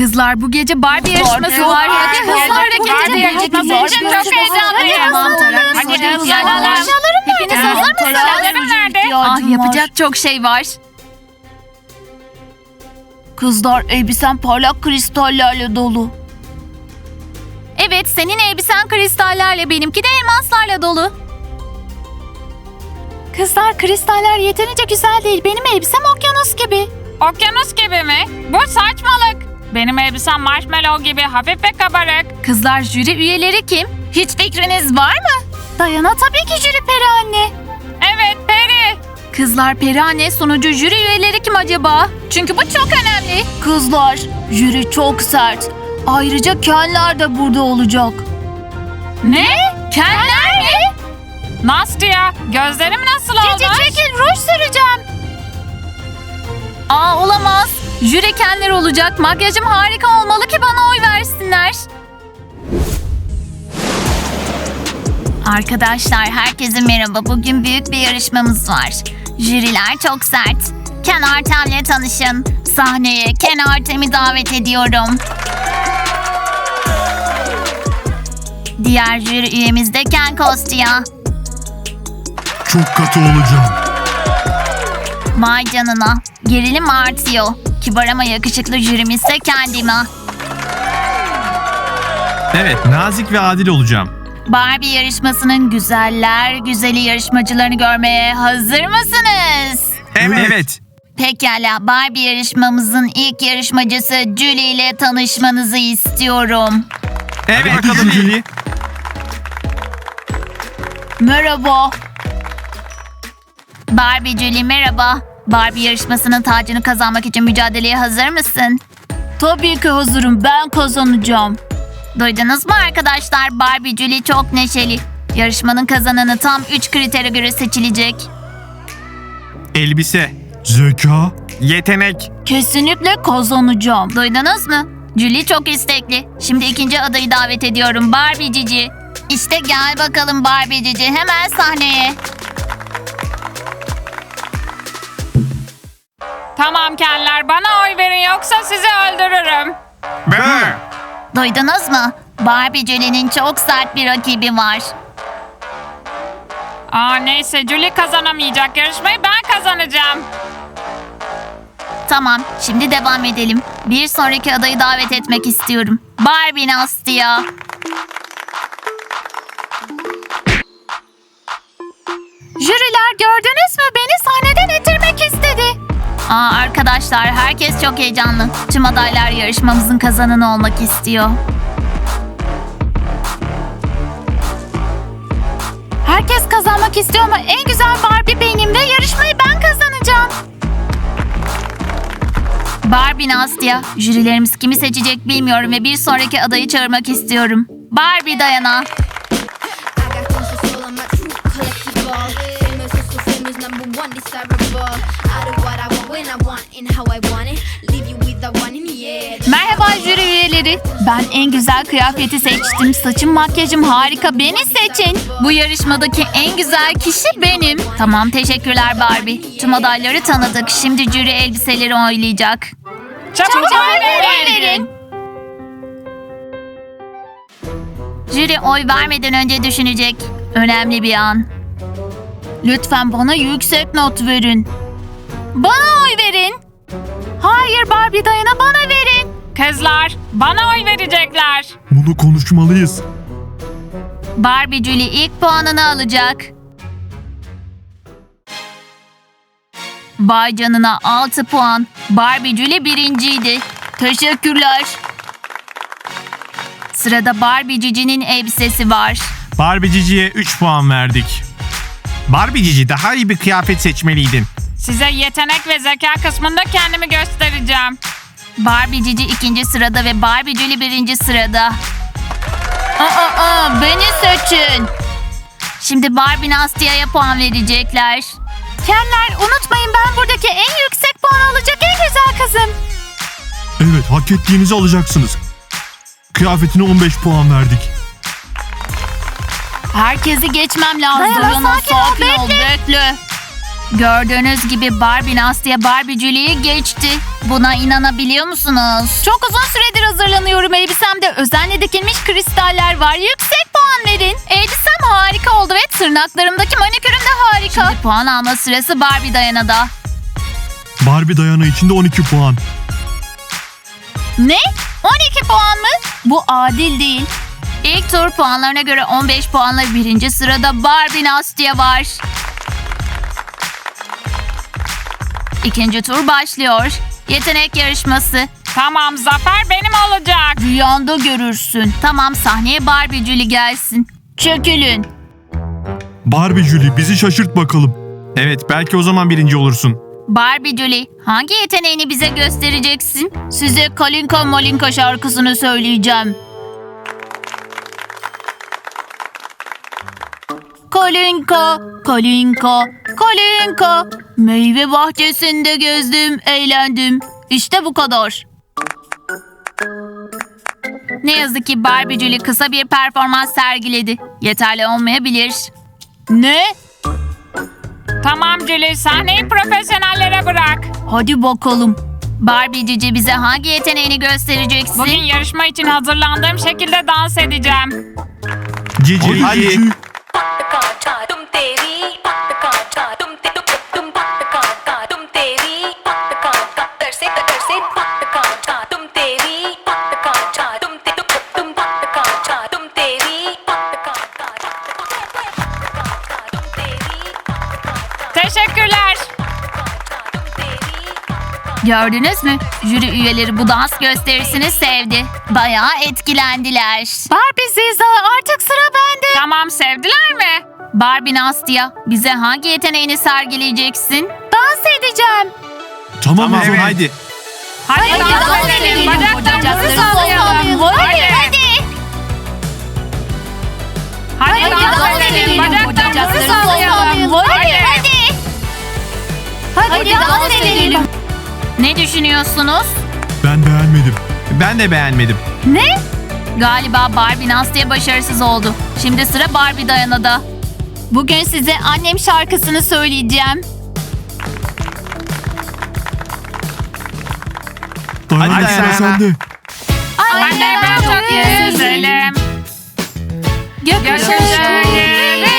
Kızlar bu gece Barbie yarışması var. Hadi hızlı hareket edin. çok heyecanlıyım. Hadi olalım. Hepiniz hazır mısınız? Nerede? Ah yapacak çok şey var. Kızlar elbisen parlak kristallerle dolu. Evet senin elbisen kristallerle benimki de elmaslarla dolu. Kızlar kristaller yeterince güzel değil. Benim elbisem okyanus gibi. Okyanus gibi mi? Bu saçmalık. Benim elbisem marshmallow gibi hafif ve kabarık. Kızlar jüri üyeleri kim? Hiç fikriniz var mı? Dayana tabii ki jüri Peri anne. Evet Peri. Kızlar Peri anne sunucu jüri üyeleri kim acaba? Çünkü bu çok önemli. Kızlar jüri çok sert. Ayrıca Kenler de burada olacak. Ne? Kenler mi? Nastya gözlerim nasıl olmuş? çekil ruj süreceğim. Aa olamaz. Jüri kendileri olacak. Makyajım harika olmalı ki bana oy versinler. Arkadaşlar herkese merhaba. Bugün büyük bir yarışmamız var. Jüriler çok sert. Ken Artem'le tanışın. Sahneye Ken Artem'i davet ediyorum. Diğer jüri üyemiz de Ken Kostya. Çok katı olacağım. Vay canına. Gerilim artıyor. Kibar ama yakışıklı jürimiz ise kendime. Evet, nazik ve adil olacağım. Barbie yarışmasının güzeller güzeli yarışmacılarını görmeye hazır mısınız? Evet. Pekala Barbie yarışmamızın ilk yarışmacısı Julie ile tanışmanızı istiyorum. Evet, bakalım Julie. Merhaba. Barbie Julie merhaba. Barbie yarışmasının tacını kazanmak için mücadeleye hazır mısın? Tabii ki hazırım. Ben kazanacağım. Duydunuz mu arkadaşlar? Barbie Julie çok neşeli. Yarışmanın kazananı tam 3 kritere göre seçilecek. Elbise. Zeka. Yetenek. Kesinlikle kazanacağım. Duydunuz mu? Julie çok istekli. Şimdi ikinci adayı davet ediyorum Barbie Cici. İşte gel bakalım Barbie Cici hemen sahneye. Tamam Kenler bana oy verin yoksa sizi öldürürüm. Duydunuz mu? Barbie Julie'nin çok sert bir rakibi var. Aa neyse Julie kazanamayacak yarışmayı ben kazanacağım. Tamam, şimdi devam edelim. Bir sonraki adayı davet etmek istiyorum. Barbie Nastya. Jüriler gördünüz mü? Beni istedi. Aa arkadaşlar herkes çok heyecanlı. Tüm adaylar yarışmamızın kazananı olmak istiyor. Herkes kazanmak istiyor ama en güzel Barbie benim ve yarışmayı ben kazanacağım. Barbie Nastya. Jürilerimiz kimi seçecek bilmiyorum ve bir sonraki adayı çağırmak istiyorum. Barbie Dayana. Merhaba jüri üyeleri. Ben en güzel kıyafeti seçtim. Saçım makyajım harika. Beni seçin. Bu yarışmadaki en güzel kişi benim. Tamam teşekkürler Barbie. Tüm adayları tanıdık. Şimdi jüri elbiseleri oylayacak. Çabuk, oy verin. verin. Jüri oy vermeden önce düşünecek. Önemli bir an. Lütfen bana yüksek not verin. Bana oy verin. Hayır Barbie Dayana bana verin. Kızlar bana oy verecekler. Bunu konuşmalıyız. Barbie Julie ilk puanını alacak. Vay canına 6 puan. Barbie Julie birinciydi. Teşekkürler. Sırada Barbie Cici'nin elbisesi var. Barbie Cici'ye 3 puan verdik. Barbie Cici daha iyi bir kıyafet seçmeliydin. Size yetenek ve zeka kısmında kendimi göstereceğim. Barbie Cici ikinci sırada ve Barbie Julie birinci sırada. Aa, aa, beni seçin. Şimdi Barbie Nastya'ya puan verecekler. Kenler unutmayın ben buradaki en yüksek puan alacak en güzel kızım. Evet, hak ettiğinizi alacaksınız. Kıyafetine 15 puan verdik. Herkesi geçmem lazım. Dayana, sakin sakin ol, bekle. bekle. Gördüğünüz gibi Barbie Nastya Barbie Julie'yi geçti. Buna inanabiliyor musunuz? Çok uzun süredir hazırlanıyorum. Elbisemde özenle dikilmiş kristaller var. Yüksek puan verin. Elbisem harika oldu ve tırnaklarımdaki manikürüm de harika. Şimdi puan alma sırası Barbie Dayana'da. Barbie Dayana için de 12 puan. Ne? 12 puan mı? Bu adil değil. İlk tur puanlarına göre 15 puanla birinci sırada Barbie Nastya var. İkinci tur başlıyor. Yetenek yarışması. Tamam zafer benim olacak. Rüyanda görürsün. Tamam sahneye Barbie Julie gelsin. Çökülün. Barbie Julie bizi şaşırt bakalım. Evet belki o zaman birinci olursun. Barbie Julie hangi yeteneğini bize göstereceksin? Size Kalinka Malinka şarkısını söyleyeceğim. Kalinka, Kalinka, Kalinka. Meyve bahçesinde gezdim, eğlendim. İşte bu kadar. Ne yazık ki Barbie Julie kısa bir performans sergiledi. Yeterli olmayabilir. Ne? Tamam Julie sahneyi profesyonellere bırak. Hadi bakalım. Barbie Cici bize hangi yeteneğini göstereceksin? Bugün yarışma için hazırlandığım şekilde dans edeceğim. Cici hadi. Gördünüz mü? Jüri üyeleri bu dans gösterisini sevdi. Bayağı etkilendiler. Barbie Ziza artık sıra bende. Tamam sevdiler mi? Barbie Nastya bize hangi yeteneğini sergileyeceksin? Dans edeceğim. Tamam, Tamam zaman. haydi. Hadi, dans edelim. Bacaklarımızı sallayalım. Hadi. Hadi, dans edelim. Bacaklarımızı sallayalım. Hadi. Hadi, dans edelim. Ne düşünüyorsunuz? Ben beğenmedim. Ben de beğenmedim. Galiba Barbie Nastya başarısız oldu. Şimdi sıra Barbie Dayana'da. Bugün size annem şarkısını söyleyeceğim. Hadi sıra Dayana. sende. Anne ben çok güzelim. Gökyüzü gibiyim.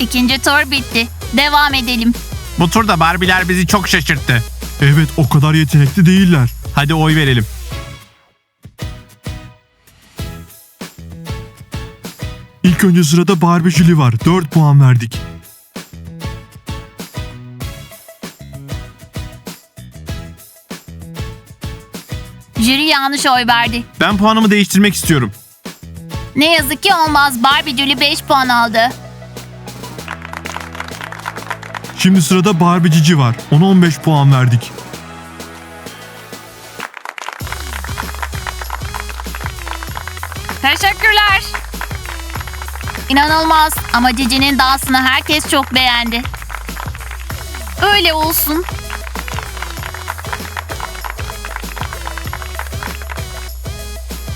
İkinci tur bitti. Devam edelim. Bu turda Barbiler bizi çok şaşırttı. Evet o kadar yetenekli değiller. Hadi oy verelim. İlk önce sırada Barbie Julie var. 4 puan verdik. Jüri yanlış oy verdi. Ben puanımı değiştirmek istiyorum. Ne yazık ki olmaz. Barbie Julie 5 puan aldı. Şimdi sırada Barbie Cici var. Ona 15 puan verdik. Teşekkürler. İnanılmaz ama Cici'nin dansını herkes çok beğendi. Öyle olsun.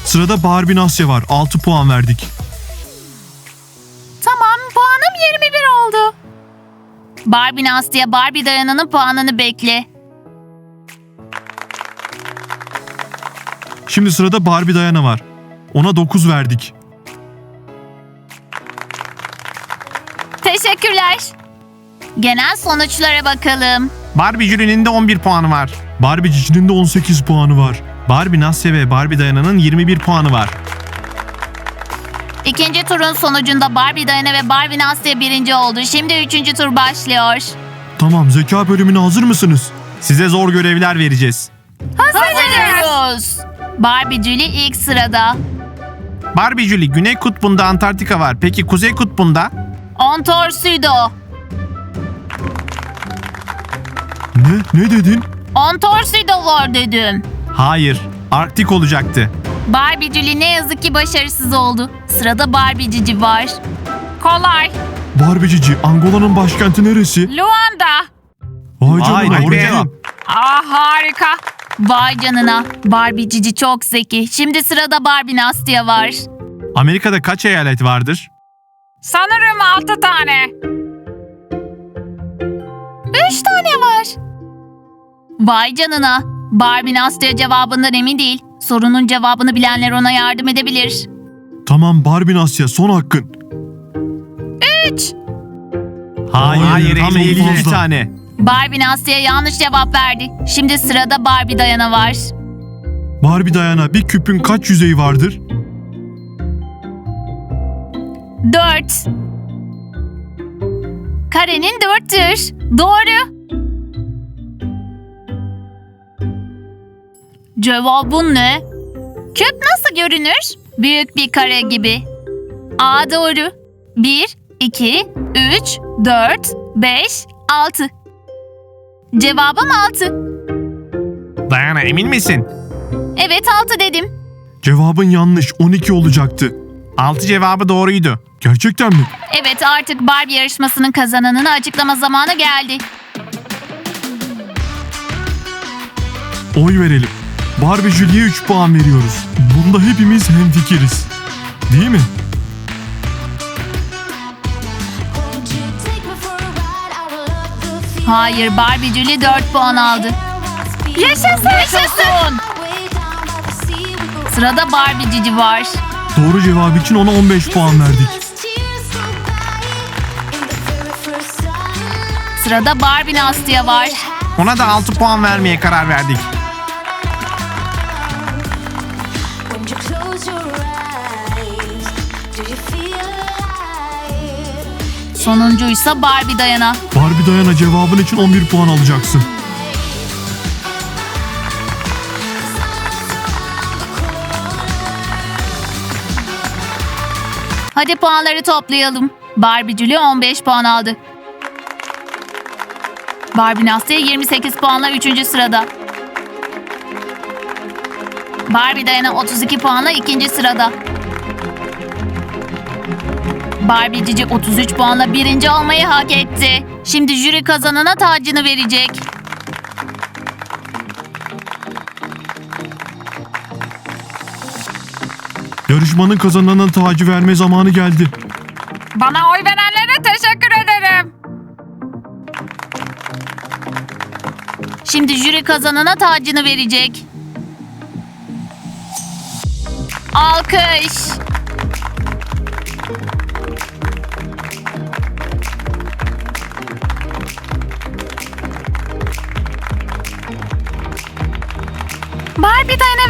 Sırada Barbie Nasya var. 6 puan verdik. Barbie Nastya Barbie Dayana'nın puanını bekle. Şimdi sırada Barbie Dayana var. Ona 9 verdik. Teşekkürler. Genel sonuçlara bakalım. Barbie jürinin de 11 puanı var. Barbie Cici'nin de 18 puanı var. Barbie Nasya ve Barbie Dayana'nın 21 puanı var. İkinci turun sonucunda Barbie Dayana ve Barbie Nastya birinci oldu. Şimdi üçüncü tur başlıyor. Tamam zeka bölümüne hazır mısınız? Size zor görevler vereceğiz. Hazırız. Barbie Julie ilk sırada. Barbie Julie Güney Kutbu'nda Antarktika var. Peki Kuzey Kutbu'nda? Antarsido. Ne? Ne dedin? Antarsido var dedim. Hayır. Arktik olacaktı. Barbie Julie ne yazık ki başarısız oldu. Sırada Barbie Cici var. Kolay. Barbie Cici, Angola'nın başkenti neresi? Luanda. Vay Vay, canına, doğru cevap. cevap. Aa harika. Vay canına. Barbie Cici çok zeki. Şimdi sırada Barbie Nastya var. Amerika'da kaç eyalet vardır? Sanırım altı tane. Üç tane var. Vay canına. Barbie Nastya cevabından emin değil. Sorunun cevabını bilenler ona yardım edebilir. Tamam Barbie Nasya, son hakkın. Hayır, Hayır, tam hem de 52 fazla. tane. Barbie Nastya'ya yanlış cevap verdi. Şimdi sırada Barbie Dayana var. Barbie Dayana, bir küpün kaç yüzeyi vardır? Dört. Karenin dörttür. Doğru. Cevabın ne? Küp nasıl görünür? Büyük bir kare gibi. A doğru. 1, 2, 3, 4, 5, 6. Cevabım 6. Dayana emin misin? Evet 6 dedim. Cevabın yanlış, 12 olacaktı. 6 cevabı doğruydu. Gerçekten mi? Evet artık Barbie yarışmasının kazananını açıklama zamanı geldi. Oy verelim. Barbie Julie'ye 3 puan veriyoruz. Bunda hepimiz hemfikiriz. Değil mi? Hayır Barbie Julie 4 puan aldı. Yaşasın! Yaşasın. Sırada Barbie Cici var. Doğru cevabı için ona 15 puan verdik. Sırada Barbie Nastya var. Ona da 6 puan vermeye karar verdik. Sonuncuysa Barbie Dayana. Barbie Dayana cevabın için 11 puan alacaksın. Hadi puanları toplayalım. Barbie Julie 15 puan aldı. Barbie Nastya 28 puanla 3. sırada. Barbie Dayana 32 puanla 2. sırada. Barbie Cici 33 puanla birinci olmayı hak etti. Şimdi jüri kazanana tacını verecek. Yarışmanın kazananına tacı verme zamanı geldi. Bana oy verenlere teşekkür ederim. Şimdi jüri kazanana tacını verecek. Alkış.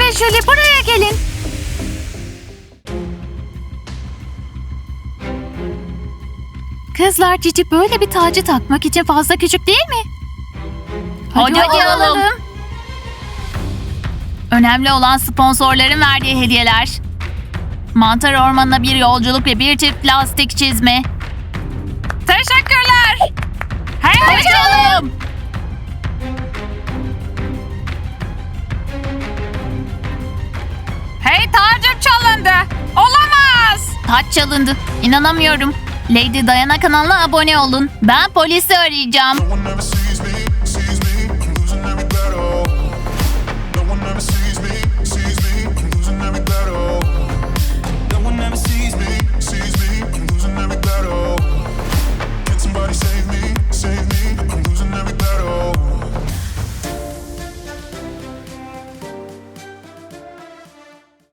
Ve Julie buraya gelin. Kızlar Cici böyle bir tacı takmak için fazla küçük değil mi? Hadi, Hadi alalım. alalım. Önemli olan sponsorların verdiği hediyeler. Mantar ormanına bir yolculuk ve bir çift plastik çizme. Teşekkürler. Hey Hoşçakalın. Hey tacım çalındı. Olamaz. Taç çalındı. İnanamıyorum. Lady Diana kanalına abone olun. Ben polisi arayacağım.